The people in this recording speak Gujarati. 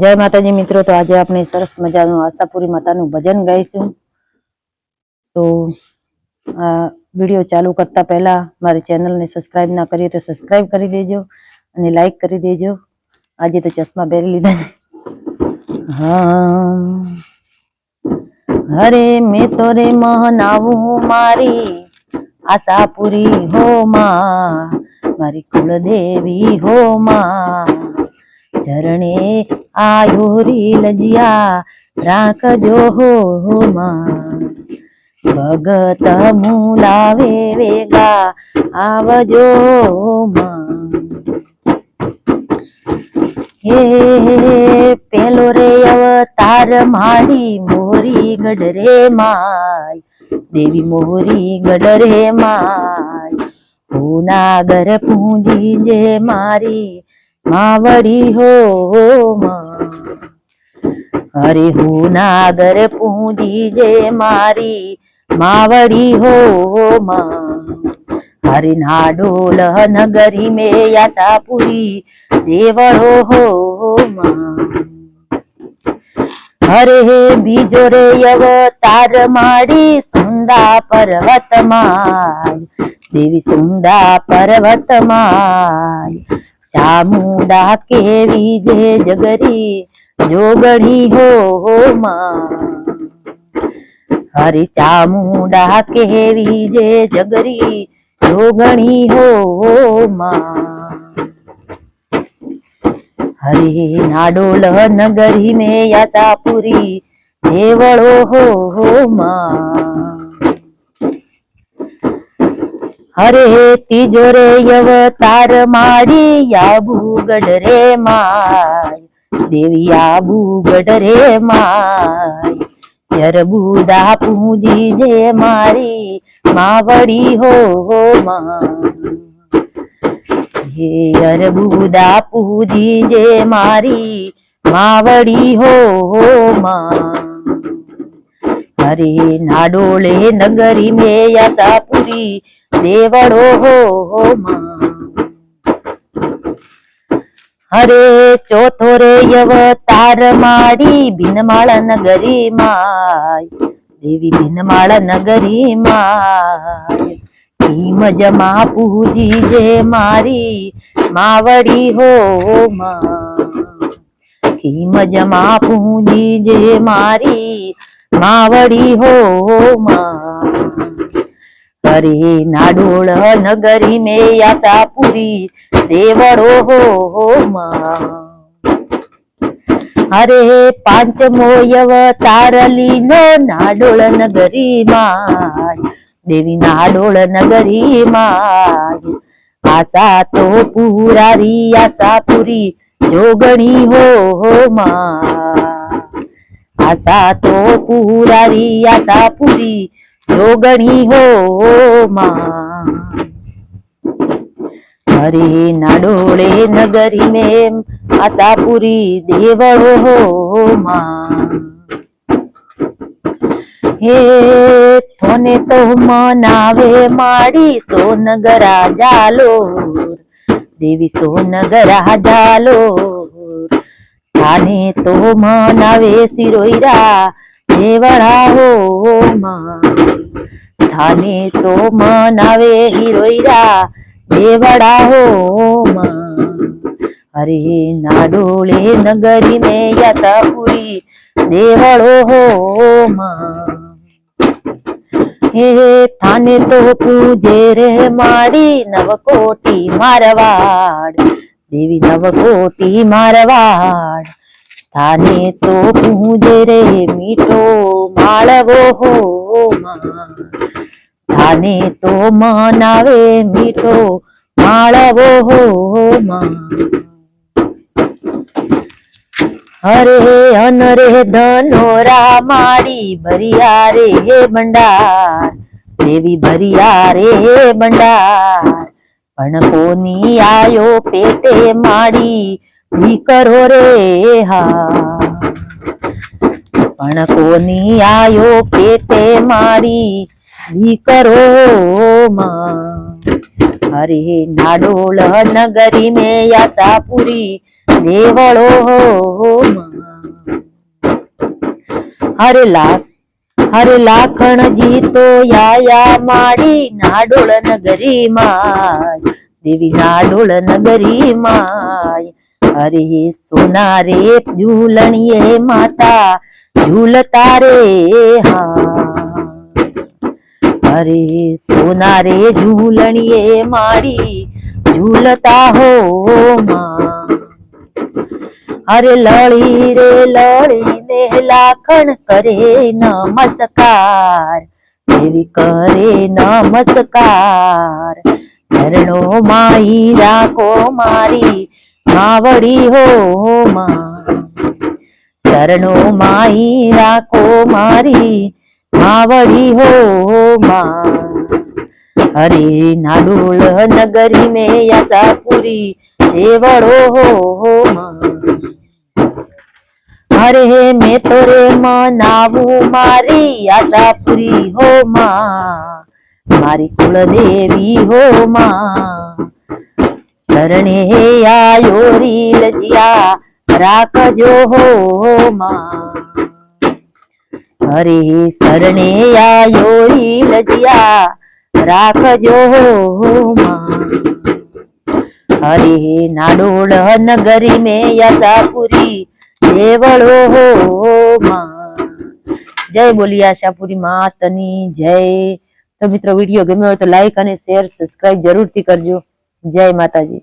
જય માતાજી મિત્રો, તો આજે આપણે સરસ મજાનું આશાપુરી માતાનું ભજન ગાઈશું. તો આ વીડિયો ચાલુ કરતા પહેલા મારી ચેનલને સબસ્ક્રાઇબ ના કરીએ તો સબસ્ક્રાઇબ કરી દેજો અને લાઈક કરી દેજો. આજે તો ચશ્મા પહેરી લીધા છે. હરે મેં તો રે મહનાવું મારી આશાપુરી હો માં, મારી કુળદેવી હો માં. ચરણે આયોરી લજિયા, રાખજો હો માં. ભગત મુલાવે વેગા, આવજો માં. હે પેલો રે અવતાર મારી મોરી ગઢરે માય, દેવી મોરી ગઢરે માય. પૂનાગર પૂંજી જે મારી માવડી હો અરે હું નાગર પૂંજી જે મારી માવડી હો માં. ના ડોલ નગરી મે યાસાપુરી દેવળો હો માં. હે બીજો રે અવતાર માડી સુંદા પર્વત માય. દેવી સુંદા પર્વત માય. ચામુંડા કેવી જે જગરી જોગણી હો માં. હરી ચામુંડા કેવી જે જગરી જોગણી હો માં. હરે નાડોલ નગરી મેં યાસાપુરી દેવળો હો માં. હરે તીજો રે અવતાર માડી યાબુગઢ રે માય. દેવી આબુગઢ રે માય. યરબુદા પૂજી જે મારી માવડી હો હો હે અરબુદા પૂજી જે મારી માવડી હો માં હરે નાડોળે નગરી મે યાસાપુરી દેવડો હો હરે ચોથો રે અવતાર માડી ભીનમાળ નગરી માય, દેવી ભીનમાળ નગરી માય. ભીમ જમા પૂજી જે મારી માવડી હો માં. ભીમ જમા પૂજી જે મારી માવડી હો હરે નાડોળ નગરી મે આશાપુરી દેવળો હો હરે પાંચમો અવતાર લીનો નાડોળ નગરી માય, દેવી નાડોળ નગરી માય. આશા તો પુરારી, આશા પૂરી, જોગણી હો માં. આશા તો પુરારી, આશા પૂરી જોગણી હો માં હરે નાડોળે નગરી મેમ, આશા પૂરી દેવળો હો માં હે થોને તો મનાવે માડી સોનગરા જાલો દેવી સોનગરા જાલોર થાને તો મનાવે સિરોઈરા દેવળા હો થાને તો મનાવે હિરોઈરા દેવડા હો હરે નાડોળે નગરી મે યાસાપુરી, દેવળો હો હે થાને તો પૂજે રે મારી નવકોટી મારવાડ. દેવી નવકોટી મારવાડ. થાને તો પૂજે રે મીઠો માળવો હો થાને તો મનાવે મીઠો માળવો હો હરે અનરે ધનોરા મારી ભરિયા રે ભંડાર દેવી ભરિયા રે હે ભંડાર પણ કોની આયો પેટે માડી દીકરો રે હા. પણ કોની આયો પેટે મારી દીકરો માં. હરે નાડોળ નગરી મે યાસાપુરી દેવળો માં. હરે લાખ હરે લાખણ જીતો યાયા માડી નાડોળ નગરી માય દેવી નાડોળ નગરી માય હરે સોના રે ઝૂલણીએ માતા, ઝૂલતા રે હા. અરે સોના રે ઝૂલણીએ માડી, ઝૂલતા હો માં. અરે લળી રે લળી ને લાખણ કરે નમસ્કાર, દેવી કરે નમસ્કાર. ચરણો માઈ રાખો મારી, માવડી હો માં ચરણો માઈ રાખો મારી, માવડી હો માં હરે નાડુલ નગરી મેં આશાપુરી, દેવળો હો માં હરે મેં તો રે મનાવું મારી આશાપુરી હો માં. મારી કુળદેવી હો માં. શરણે આયો રીલજિયા રાખજો હો માં. હરે શરણે આયો રીલજિયા રાખજો હો માં. હરે નાડોળ નગરી મેં આશાપુરી દેવળો હો જય બોલી આશાપુરી માતની, જય. તો મિત્રો વીડિયો ગમ્યો હોય તો લાઈક અને શેર સબસ્ક્રાઇબ જરૂરથી કરજો. જય માતાજી.